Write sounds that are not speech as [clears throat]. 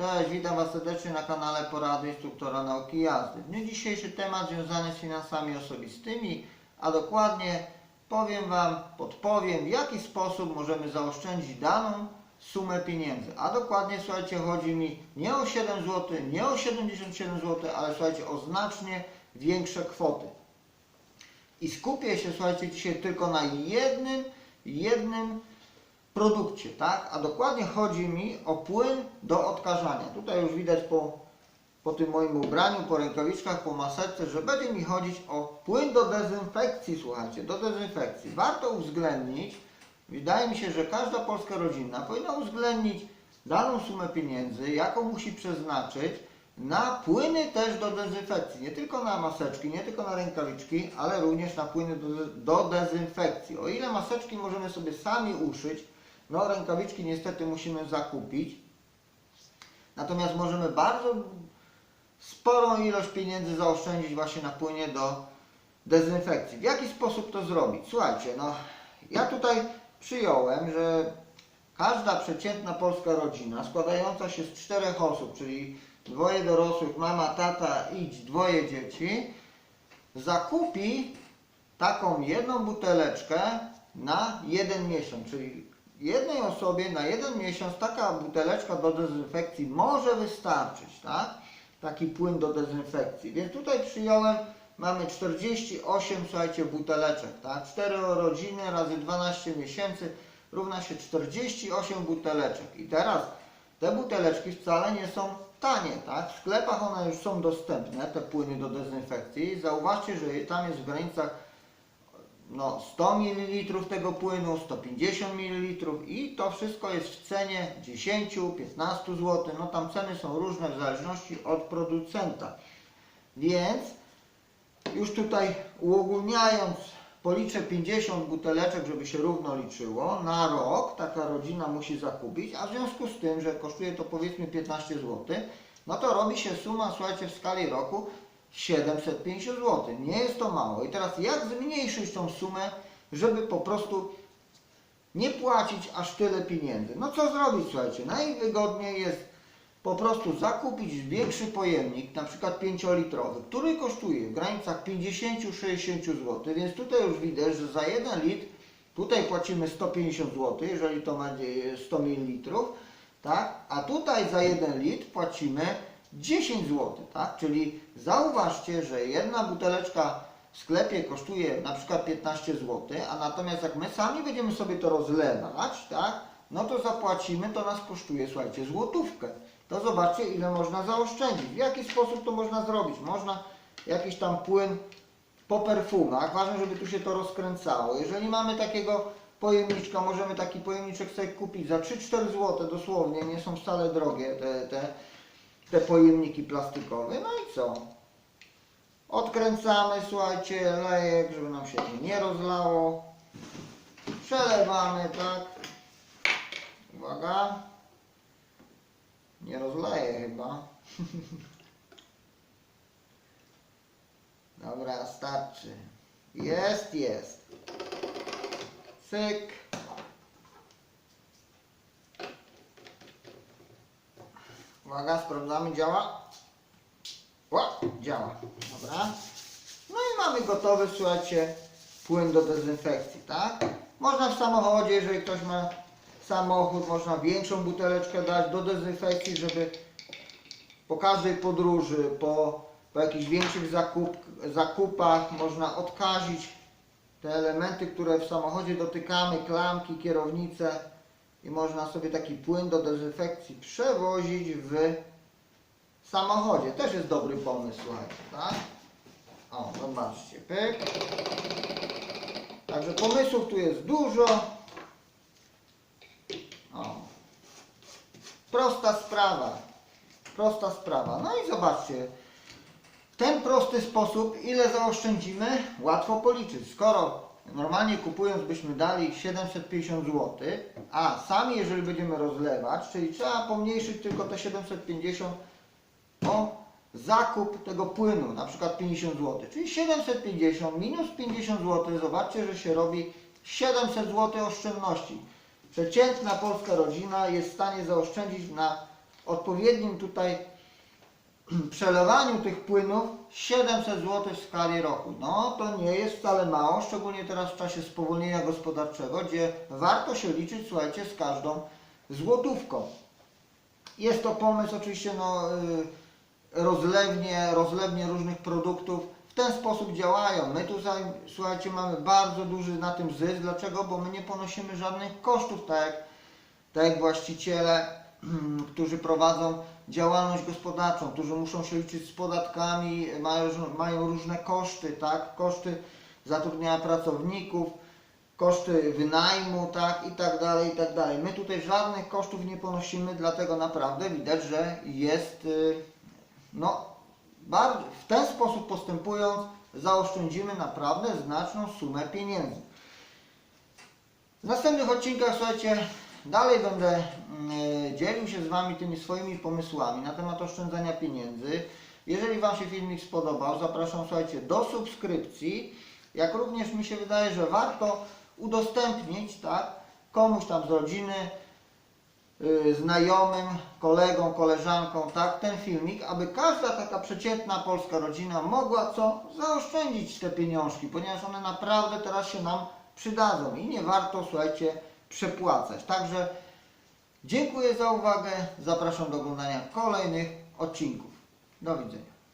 Cześć, witam Was serdecznie na kanale Porady Instruktora Nauki Jazdy. W dniu dzisiejszy temat związany z finansami osobistymi, a dokładnie powiem Wam, podpowiem w jaki sposób możemy zaoszczędzić daną sumę pieniędzy. A dokładnie, słuchajcie, chodzi mi nie o 7 zł, nie o 77 zł, ale słuchajcie, o znacznie większe kwoty. I skupię się, słuchajcie, dzisiaj tylko na jednym, jednym produkcie, tak? A dokładnie chodzi mi o płyn do odkażania. Tutaj już widać po, po tym moim ubraniu, po rękawiczkach, po maseczce, że będzie mi chodzić o płyn do dezynfekcji, słuchajcie, do dezynfekcji. Warto uwzględnić, wydaje mi się, że każda polska rodzina powinna uwzględnić daną sumę pieniędzy, jaką musi przeznaczyć na płyny też do dezynfekcji. Nie tylko na maseczki, nie tylko na rękawiczki, ale również na płyny do, do dezynfekcji. O ile maseczki możemy sobie sami uszyć, no rękawiczki niestety musimy zakupić. Natomiast możemy bardzo sporą ilość pieniędzy zaoszczędzić właśnie na płynie do dezynfekcji. W jaki sposób to zrobić? Słuchajcie, no ja tutaj przyjąłem, że każda przeciętna polska rodzina składająca się z czterech osób, czyli dwoje dorosłych, mama, tata i dwoje dzieci, zakupi taką jedną buteleczkę na jeden miesiąc, czyli jednej osobie na jeden miesiąc taka buteleczka do dezynfekcji może wystarczyć, tak? Taki płyn do dezynfekcji. Więc tutaj przyjąłem, mamy 48, słuchajcie, buteleczek, tak? 4 rodziny razy 12 miesięcy równa się 48 buteleczek. I teraz te buteleczki wcale nie są tanie, tak? W sklepach one już są dostępne, te płyny do dezynfekcji. Zauważcie, że tam jest w granicach no, 100 ml tego płynu, 150 ml i to wszystko jest w cenie 10-15 zł. No tam ceny są różne w zależności od producenta. Więc już tutaj uogólniając, policzę 50 buteleczek, żeby się równo liczyło. Na rok taka rodzina musi zakupić, a w związku z tym, że kosztuje to powiedzmy 15 zł, no to robi się suma, słuchajcie, w skali roku 750 zł. Nie jest to mało. I teraz jak zmniejszyć tą sumę, żeby po prostu nie płacić aż tyle pieniędzy? No co zrobić, słuchajcie? Najwygodniej jest po prostu zakupić większy pojemnik, na przykład 5-litrowy, który kosztuje w granicach 50-60 zł, więc tutaj już widać, że za 1 litr tutaj płacimy 150 zł, jeżeli to będzie 100 ml, tak? A tutaj za 1 litr płacimy 10 zł, tak? Czyli zauważcie, że jedna buteleczka w sklepie kosztuje na przykład 15 zł, a natomiast jak my sami będziemy sobie to rozlewać, tak? No to zapłacimy, to nas kosztuje, słuchajcie, złotówkę. To zobaczcie, ile można zaoszczędzić. W jaki sposób to można zrobić? Można jakiś tam płyn po perfumach, ważne, żeby tu się to rozkręcało. Jeżeli mamy takiego pojemniczka, możemy taki pojemniczek sobie kupić za 3-4 zł dosłownie, nie są wcale drogie te, te, te pojemniki plastikowe. No i co? Odkręcamy, słuchajcie, lejek, żeby nam się to nie rozlało. Przelewamy, tak? Uwaga. Nie rozleję chyba. [laughs] Dobra, starczy. Jest, jest. Cyk. Uwaga, sprawdzamy, działa? O, działa. Dobra. No i mamy gotowy, słuchajcie, płyn do dezynfekcji, tak? Można w samochodzie, jeżeli ktoś ma samochód, można większą buteleczkę dać do dezynfekcji, żeby po każdej podróży, po, po jakichś większych zakup, zakupach można odkazić te elementy, które w samochodzie dotykamy, klamki, kierownice i można sobie taki płyn do dezynfekcji przewozić w samochodzie. Też jest dobry pomysł, słuchajcie, tak? O, zobaczcie, pyk. Także pomysłów tu jest dużo. O. Prosta sprawa. Prosta sprawa. No i zobaczcie. W ten prosty sposób ile zaoszczędzimy? Łatwo policzyć. Skoro normalnie kupując byśmy dali 750 zł, a sami jeżeli będziemy rozlewać, czyli trzeba pomniejszyć tylko te 750 o zakup tego płynu, na przykład 50 zł. Czyli 750 minus 50 zł, zobaczcie, że się robi 700 zł oszczędności. Przeciętna polska rodzina jest w stanie zaoszczędzić na odpowiednim tutaj [clears throat] przelewaniu tych płynów 700 zł w skali roku. No to nie jest wcale mało, szczególnie teraz w czasie spowolnienia gospodarczego, gdzie warto się liczyć, słuchajcie, z każdą złotówką. Jest to pomysł oczywiście no, y, rozlewnie, rozlewnie różnych produktów. W ten sposób działają. My tutaj, słuchajcie, mamy bardzo duży na tym zysk. Dlaczego? Bo my nie ponosimy żadnych kosztów, tak jak, tak jak właściciele, którzy prowadzą działalność gospodarczą, którzy muszą się liczyć z podatkami, mają, mają różne koszty, tak? Koszty zatrudniania pracowników, koszty wynajmu, tak, i tak dalej, i tak dalej. My tutaj żadnych kosztów nie ponosimy, dlatego naprawdę widać, że jest, y, no, bardzo, w ten sposób postępując, zaoszczędzimy naprawdę znaczną sumę pieniędzy. W następnych odcinkach, słuchajcie, dalej będę mm, dzielił się z Wami tymi swoimi pomysłami na temat oszczędzania pieniędzy. Jeżeli Wam się filmik spodobał, zapraszam, słuchajcie, do subskrypcji. Jak również mi się wydaje, że warto udostępnić, tak, komuś tam z rodziny, y, znajomym, kolegą, koleżanką, tak, ten filmik, aby każda taka przeciętna polska rodzina mogła co? Zaoszczędzić te pieniążki, ponieważ one naprawdę teraz się nam przydadzą i nie warto, słuchajcie, przepłacać. Także dziękuję za uwagę, zapraszam do oglądania kolejnych odcinków. Do widzenia.